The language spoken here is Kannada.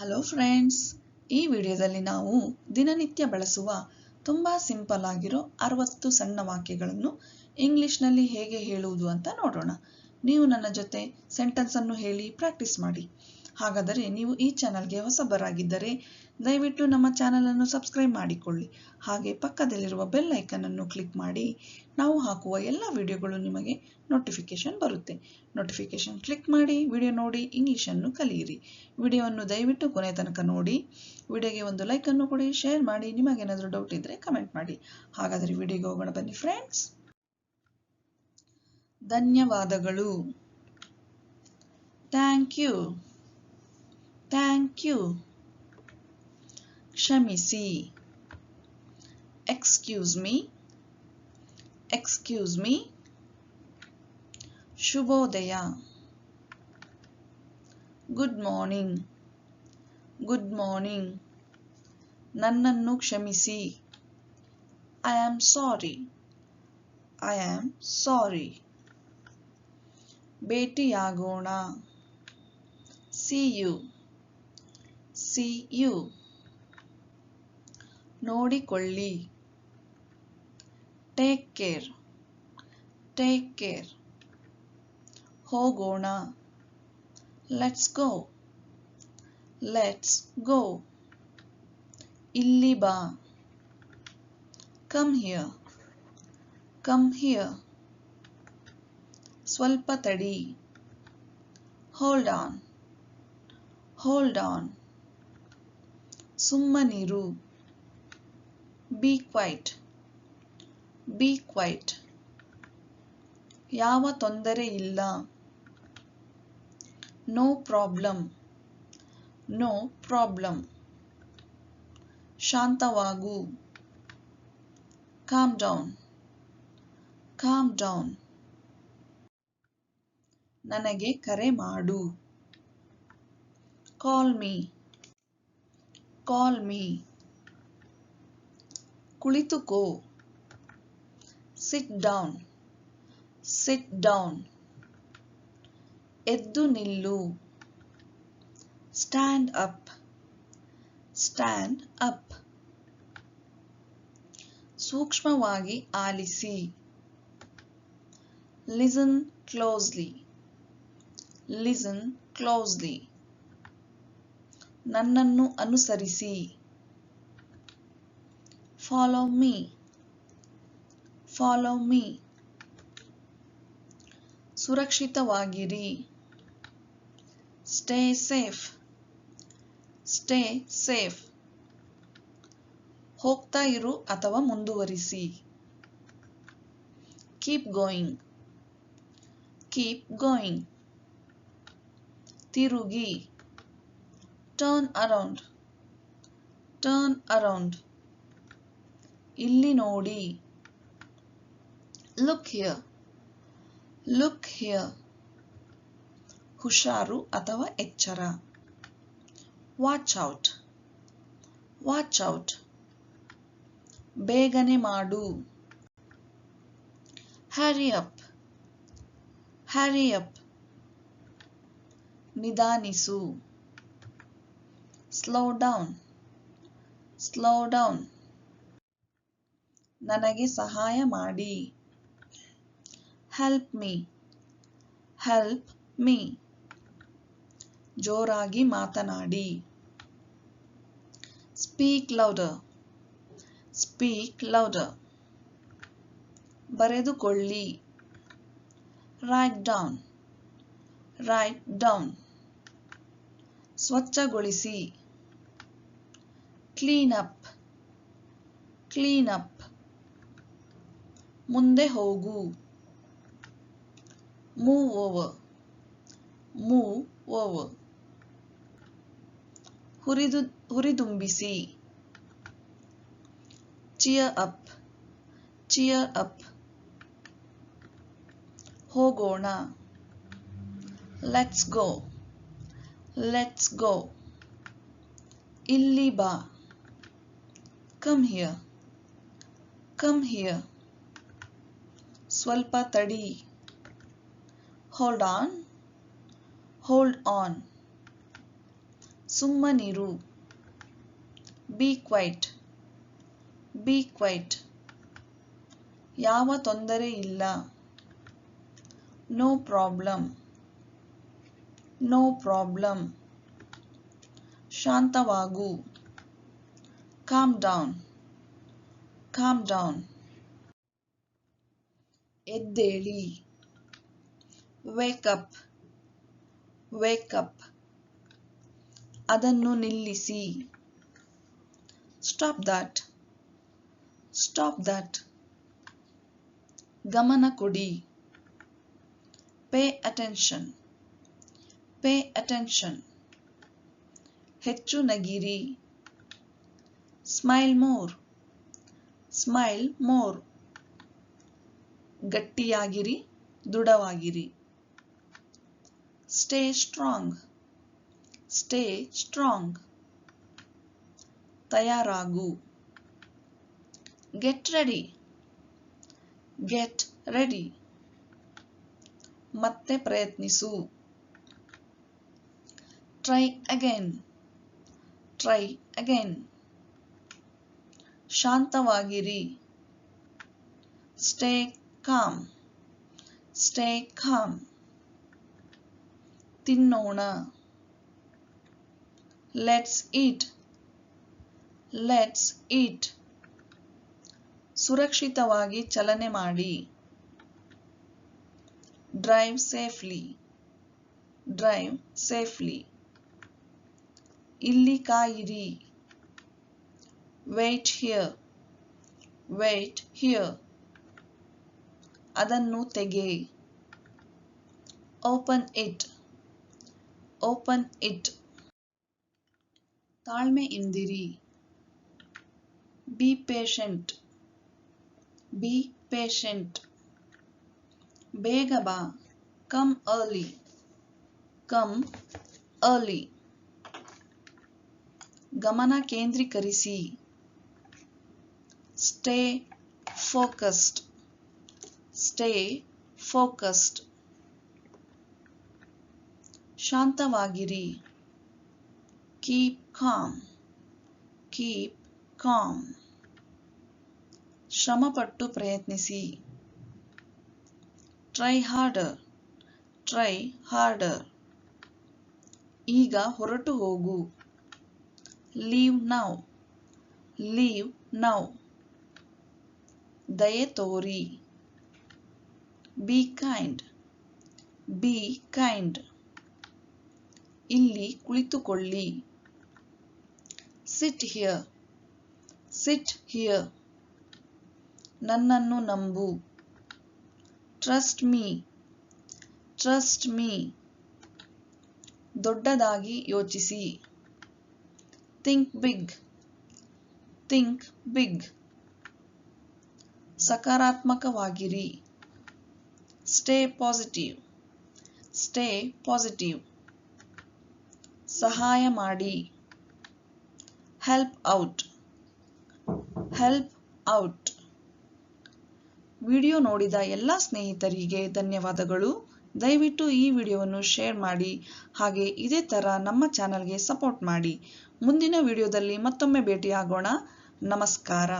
ಹಲೋ ಫ್ರೆಂಡ್ಸ್ ಈ ವಿಡಿಯೋದಲ್ಲಿ ನಾವು ದಿನನಿತ್ಯ ಬಳಸುವ ತುಂಬ ಸಿಂಪಲ್ ಆಗಿರೋ ಅರವತ್ತು ಸಣ್ಣ ವಾಕ್ಯಗಳನ್ನು ಇಂಗ್ಲಿಷ್ನಲ್ಲಿ ಹೇಗೆ ಹೇಳುವುದು ಅಂತ ನೋಡೋಣ. ನೀವು ನನ್ನ ಜೊತೆ ಸೆಂಟೆನ್ಸನ್ನು ಹೇಳಿ ಪ್ರಾಕ್ಟೀಸ್ ಮಾಡಿ. ಹಾಗಾದರೆ ನೀವು ಈ ಚಾನಲ್ಗೆ ಹೊಸಬರಾಗಿದ್ದರೆ ದಯವಿಟ್ಟು ನಮ್ಮ ಚಾನಲನ್ನು ಸಬ್ಸ್ಕ್ರೈಬ್ ಮಾಡಿಕೊಳ್ಳಿ. ಹಾಗೆ ಪಕ್ಕದಲ್ಲಿರುವ ಬೆಲ್ ಐಕನನ್ನು ಕ್ಲಿಕ್ ಮಾಡಿ. ನಾವು ಹಾಕುವ ಎಲ್ಲ ವಿಡಿಯೋಗಳು ನಿಮಗೆ ನೋಟಿಫಿಕೇಶನ್ ಬರುತ್ತೆ. ನೋಟಿಫಿಕೇಶನ್ ಕ್ಲಿಕ್ ಮಾಡಿ ವಿಡಿಯೋ ನೋಡಿ ಇಂಗ್ಲಿಷನ್ನು ಕಲಿಯಿರಿ. ವಿಡಿಯೋವನ್ನು ದಯವಿಟ್ಟು ಕೊನೆ ತನಕ ನೋಡಿ. ವಿಡಿಯೋಗೆ ಒಂದು ಲೈಕನ್ನು ಕೊಡಿ, ಶೇರ್ ಮಾಡಿ ನಿಮಗೇನಾದರೂ ಡೌಟ್ ಇದ್ದರೆ ಕಮೆಂಟ್ ಮಾಡಿ. ಹಾಗಾದರೆ ವಿಡಿಯೋಗೆ ಹೋಗೋಣ ಬನ್ನಿ ಫ್ರೆಂಡ್ಸ್. ಧನ್ಯವಾದಗಳು. Thank you. ಥ್ಯಾಂಕ್ ಯು ಕ್ಷಮಿಸಿ ಎಕ್ಸ್ಕ್ಯೂಸ್ ಮೀ ಎಕ್ಸ್ಕ್ಯೂಸ್ ಮೀ ಶುಭೋದಯ ಗುಡ್ ಮಾರ್ನಿಂಗ್ ಗುಡ್ ಮಾರ್ನಿಂಗ್ ನನ್ನನ್ನು ಕ್ಷಮಿಸಿ I am sorry I am sorry ಭೇಟಿಯಾಗೋಣ ಸಿ ಯು See you ನೋಡಿಕೊಳ್ಳಿ. ಟೇಕ್ ಕೇರ್ ಟೇಕ್ ಕೇರ್ ಹೋಗೋಣ. ಲೆಟ್ಸ್ ಗೋ ಲೆಟ್ಸ್ ಗೋ ಇಲ್ಲಿ ಬಾ. ಕಮ್ ಹಿಯರ್ ಕಮ್ ಹಿಯರ್ ಸ್ವಲ್ಪ ತಡಿ. ಹೋಲ್ಡ್ ಆನ್ ಹೋಲ್ಡ್ ಆನ್ ಸುಮ್ಮನಿರು ಬಿ ಕ್ವೈಟ್ ಬಿ ಕ್ವೈಟ್ ಯಾವ ತೊಂದರೆ ಇಲ್ಲ. ನೋ ಪ್ರಾಬ್ಲಮ್ ನೋ ಪ್ರಾಬ್ಲಮ್ ಶಾಂತವಾಗು. ಕಾಮ್ ಡೌನ್ ಕಾಮ್ ಡೌನ್ ನನಗೆ ಕರೆ ಮಾಡು. ಕಾಲ್ ಮೀ ಕಾಲ್ ಮೀ ಕುಳಿತುಕೋ ಸಿಟ್ ಡೌನ್ ಸಿಟ್ ಡೌನ್ ಎದ್ದು ನಿಲ್ಲು ಸ್ಟ್ಯಾಂಡ್ ಅಪ್ ಸ್ಟ್ಯಾಂಡ್ ಅಪ್ ಸೂಕ್ಷ್ಮವಾಗಿ ಆಲಿಸಿ ಲಿಸನ್ ಕ್ಲೋಸ್ಲಿ ಲಿಸನ್ ಕ್ಲೋಸ್ಲಿ ನನ್ನನ್ನು ಅನುಸರಿಸಿ. ಫಾಲೋ ಮೀ ಫಾಲೋ ಮೀ ಸುರಕ್ಷಿತವಾಗಿರಿ. ಸ್ಟೇ ಸೇಫ್ ಸ್ಟೇ ಸೇಫ್ ಹೋಗ್ತಾ ಇರು ಅಥವಾ ಮುಂದುವರಿಸಿ. ಕೀಪ್ ಗೋಯಿಂಗ್ ಕೀಪ್ ಗೋಯಿಂಗ್ ತಿರುಗಿ. ಟರ್ನ್ ಅರೌಂಡ್ ಟರ್ನ್ ಅರೌಂಡ್ ಇಲ್ಲಿ ನೋಡಿ. ಲುಕ್ ಹಿಯರ್ ಲುಕ್ ಹಿಯರ್ ಹುಷಾರು ಅಥವಾ ಎಚ್ಚರ. ವಾಚ್ ಔಟ್ ವಾಚ್ ಔಟ್ ಬೇಗನೆ ಮಾಡು. ಹ್ಯಾರಿ ಅಪ್ ಹ್ಯಾರಿ ಅಪ್ ನಿಧಾನಿಸು. ಸ್ಲೋ ಡೌನ್ ಸ್ಲೋ ಡೌನ್ ನನಗೆ ಸಹಾಯ ಮಾಡಿ. ಹೆಲ್ಪ್ ಮೀ ಹೆಲ್ಪ್ ಮೀ ಜೋರಾಗಿ ಮಾತನಾಡಿ. ಸ್ಪೀಕ್ ಲೌಡರ್ ಸ್ಪೀಕ್ ಲೌಡರ್ ಬರೆದುಕೊಳ್ಳಿ. ರೈಟ್ ಡೌನ್ ರೈಟ್ ಡೌನ್ ಸ್ವಚ್ಛಗೊಳಿಸಿ. ಕ್ಲೀನ್ ಅಪ್ ಕ್ಲೀನ್ ಅಪ್ ಮುಂದೆ ಹೋಗು. ಮೂವ್ ಓವರ್ ಮೂವ್ ಓವರ್ ಹುರಿದು, ಹುರಿದುಂಬಿಸಿ. ಚಿಯರ್ ಅಪ್ ಚಿಯರ್ ಅಪ್ ಹೋಗೋಣ. ಲೆಟ್ಸ್ ಗೋ ಲೆಟ್ಸ್ ಗೋ ಇಲ್ಲಿ ಬಾ. ಕಮ್ ಹಿಯರ್ ಕಮ್ ಹಿಯರ್ ಸ್ವಲ್ಪ ತಡಿ ಹೋಲ್ಡ್ ಆನ್ ಹೋಲ್ಡ್ ಆನ್ ಸುಮ್ಮನಿರು ಬಿ ಕ್ವೈಟ್ ಬಿ ಕ್ವೈಟ್ ಯಾವ ತೊಂದರೆ ಇಲ್ಲ ನೋ ಪ್ರಾಬ್ಲಮ್ ನೋ ಪ್ರಾಬ್ಲಮ್ ಶಾಂತವಾಗು ಕಾಮ್ ಡೌನ್ ಕಾಮ್ ಡೌನ್ ಎದ್ದೇಳಿ ವೇಕಪ್ ವೇಕಪ್ ಅದನ್ನು ನಿಲ್ಲಿಸಿ ಸ್ಟಾಪ್ ದಟ್ ಸ್ಟಾಪ್ ದಟ್ ಗಮನ ಕೊಡಿ ಪೇ ಅಟೆನ್ಷನ್ ಪೇ ಅಟೆನ್ಷನ್ ಹೆಚ್ಚು ನಗಿರಿ Smile more smile more ಗಟ್ಟಿಯಾಗಿರಿ, ದೃಢವಾಗಿರಿ. ಸ್ಟೇ ಸ್ಟ್ರಾಂಗ್ ಸ್ಟೇ ಸ್ಟ್ರಾಂಗ್ ತಯಾರಾಗು. ಗೆಟ್ ರೆಡಿ ಗೆಟ್ ರೆಡಿ ಮತ್ತೆ ಪ್ರಯತ್ನಿಸು. Try again try again ಶಾಂತವಾಗಿರಿ. Stay calm. Stay calm. ತಿನ್ನೋಣ. Let's eat. Let's eat. ಸುರಕ್ಷಿತವಾಗಿ ಚಲನೆ ಮಾಡಿ. Drive safely. Drive safely. ಇಲ್ಲಿ ಕಾಯಿರಿ. ವೇಟ್ ಹಿಯರ್ ವೇಟ್ ಹಿಯರ್ ಅದನ್ನು ತೆಗೆ ಓಪನ್ ಇಟ್ ಓಪನ್ ಇಟ್ ತಾಳ್ಮೆಯಿಂದಿರಿ ಬಿ ಪೇಷಂಟ್ ಬಿ ಪೇಷಂಟ್ ಬೇಗ ಬಾ. ಕಮ್ ಅರ್ಲಿ ಕಮ್ ಅರ್ಲಿ ಗಮನ ಕೇಂದ್ರೀಕರಿಸಿ. Stay focused. Stay focused. ಶಾಂತವಾಗಿರಿ. ಕೀಪ್ ಕಾಮ್ ಕೀಪ್ ಕಾಮ್ ಶ್ರಮಪಟ್ಟು ಪ್ರಯತ್ನಿಸಿ. ಟ್ರೈ ಹಾರ್ಡರ್ ಟ್ರೈ ಹಾರ್ಡರ್ ಈಗ ಹೊರಟು ಹೋಗು. ಲೀವ್ ನೌ ಲೀವ್ ನೌ ದಯೆ ತೋರಿ ಬಿ ಕೈಂಡ್ ಬಿ ಕೈಂಡ್ ಇಲ್ಲಿ ಕುಳಿತುಕೊಳ್ಳಿ. ಸಿಟ್ ಹಿಯರ್ ಸಿಟ್ ಹಿಯರ್ ನನ್ನನ್ನು ನಂಬು. ಟ್ರಸ್ಟ್ ಮೀ ಟ್ರಸ್ಟ್ ಮೀ ದೊಡ್ಡದಾಗಿ ಯೋಚಿಸಿ. ಥಿಂಕ್ ಬಿಗ್ ಥಿಂಕ್ ಬಿಗ್ ಸಕಾರಾತ್ಮಕವಾಗಿರಿ. ಸ್ಟೇ ಪಾಸಿಟಿವ್ ಸ್ಟೇ ಪಾಸಿಟಿವ್ ಸಹಾಯ ಮಾಡಿ. Help out help out video ನೋಡಿದ ಎಲ್ಲ ಸ್ನೇಹಿತರಿಗೆ ಧನ್ಯವಾದಗಳು. ದಯವಿಟ್ಟು ಈ ವಿಡಿಯೋವನ್ನು ಶೇರ್ ಮಾಡಿ. ಹಾಗೆ ಇದೇ ಥರ ನಮ್ಮ ಚಾನಲ್ಗೆ ಸಪೋರ್ಟ್ ಮಾಡಿ. ಮುಂದಿನ ವಿಡಿಯೋದಲ್ಲಿ ಮತ್ತೊಮ್ಮೆ ಭೇಟಿಯಾಗೋಣ. ನಮಸ್ಕಾರ.